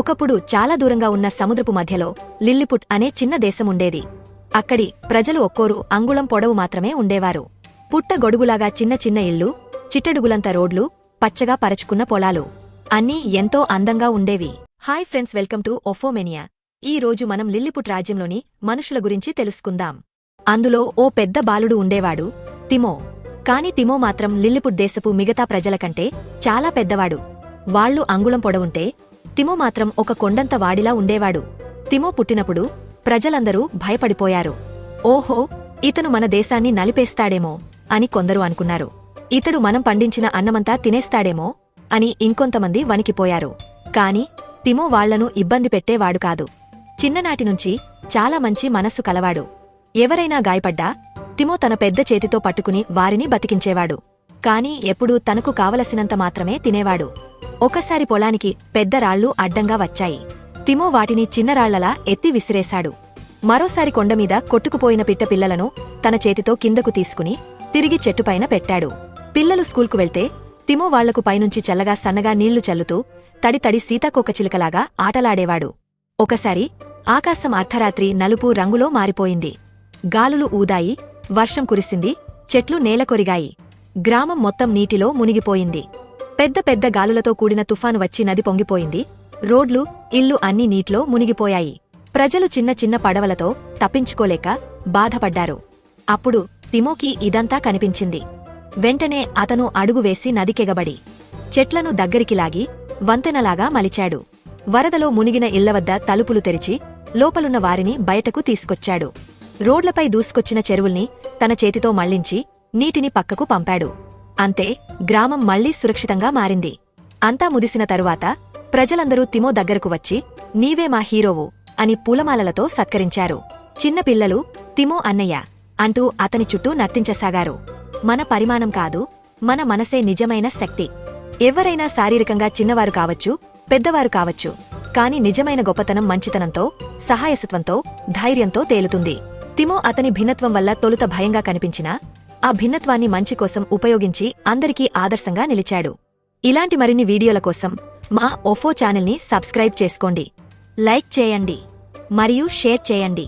ఒకప్పుడు చాలా దూరంగా ఉన్న సముద్రపు మధ్యలో లిల్లిపుట్ అనే చిన్న దేశం ఉండేది అక్కడి ప్రజలు ఒక్కోరు అంగుళం పొడవు మాత్రమే ఉండేవారు. పుట్ట గొడుగులాగా చిన్న చిన్న ఇళ్ళు చిట్టడుగులంత రోడ్లు పచ్చగా పరచుకున్న పొలాలు. అన్నీ ఎంతో అందంగా ఉండేవి. హాయ్ ఫ్రెండ్స్ వెల్కమ్ టు ఒఫోమెనియా. ఈ రోజు మనం లిల్లిపుట్ రాజ్యంలోని మనుషుల గురించి తెలుసుకుందాం. అందులో ఓ పెద్ద బాలుడు ఉండేవాడు తిమో. కాని తిమో మాత్రం లిల్లిపుట్ దేశపు మిగతా ప్రజల కంటే చాలా పెద్దవాడు. వాళ్ళు అంగుళం పొడవుంటే తిమో మాత్రం ఒక కొండంత వాడిలా ఉండేవాడు. తిమో పుట్టినప్పుడు ప్రజలందరూ భయపడిపోయారు. ఓహో ఇతను మన దేశాన్ని నలిపేస్తాడేమో అని కొందరు అనుకున్నారు. ఇతడు మనం పండించిన అన్నమంతా తినేస్తాడేమో అని ఇంకొంతమంది వణికిపోయారు. కాని తిమో వాళ్ళను ఇబ్బంది పెట్టేవాడు కాదు. చిన్ననాటి నుంచి చాలా మంచి మనస్సు కలవాడు. ఎవరైనా గాయపడ్డా తిమో తన పెద్ద చేతితో పట్టుకుని వారిని బతికించేవాడు. కాని ఎప్పుడూ తనకు కావలసినంత మాత్రమే తినేవాడు. ఒకసారి పొలానికి పెద్ద రాళ్ళు అడ్డంగా వచ్చాయి. తిమో వాటిని చిన్నరాళ్ళలా ఎత్తి విసిరేశాడు. మరోసారి కొండమీద కొట్టుకుపోయిన పిట్ట పిల్లలను తన చేతితో కిందకు తీసుకుని తిరిగి చెట్టుపైన పెట్టాడు. పిల్లలు స్కూల్కు వెళ్తే తిమో వాళ్ళకు పైనుంచి చల్లగా సన్నగా నీళ్ళు చల్లుతూ తడి తడి సీతాకోకచిలుకలాగా ఆటలాడేవాడు. ఒకసారి ఆకాశం అర్ధరాత్రి నలుపు రంగులో మారిపోయింది. గాలులు ఊదాయి వర్షం కురిసింది చెట్లు నేలకొరిగాయి. గ్రామం మొత్తం నీటిలో మునిగిపోయింది. పెద్ద పెద్ద గాలులతో కూడిన తుఫాను వచ్చి నది పొంగిపోయింది. రోడ్లు ఇల్లు అన్నీ నీటిలో మునిగిపోయాయి. ప్రజలు చిన్న చిన్న పడవలతో తప్పించుకోలేక బాధపడ్డారు. అప్పుడు తిమోకి ఇదంతా కనిపించింది. వెంటనే అతను అడుగు వేసి నదికెగబడి చెట్లను దగ్గరికి లాగి వంతెనలాగా మలిచాడు. వరదలో మునిగిన ఇళ్ళవద్ద తలుపులు తెరిచి లోపలున్న వారిని బయటకు తీసుకొచ్చాడు. రోడ్లపై దూసుకొచ్చిన చెరువుల్ని తన చేతితో మళ్ళించి నీటిని పక్కకు పంపాడు. అంతే గ్రామం మళ్ళీ సురక్షితంగా మారింది. అంతా ముదిసిన తరువాత ప్రజలందరూ తిమో దగ్గరకు వచ్చి నీవే మా హీరోవు అని పూలమాలలతో సత్కరించారు. చిన్నపిల్లలు తిమో అన్నయ్య అంటూ అతని చుట్టూ నర్తించసాగారు. మన పరిమాణం కాదు మన మనసే నిజమైన శక్తి. ఎవరైనా శారీరకంగా చిన్నవారు కావచ్చు పెద్దవారు కావచ్చు కాని నిజమైన గొప్పతనం మంచితనంతో సహాయసత్వంతో ధైర్యంతో తేలుతుంది. తిమో అతని భిన్నత్వం వల్ల తొలుత భయంగా కనిపించినా ఆ భిన్నత్వాన్ని మంచి కోసం ఉపయోగించి అందరికీ ఆదర్శంగా నిలిచాడు. ఇలాంటి మరిన్ని వీడియోల కోసం మా ఒఫో ఛానల్ని సబ్స్క్రైబ్ చేసుకోండి. లైక్ చేయండి. మరియు షేర్ చేయండి.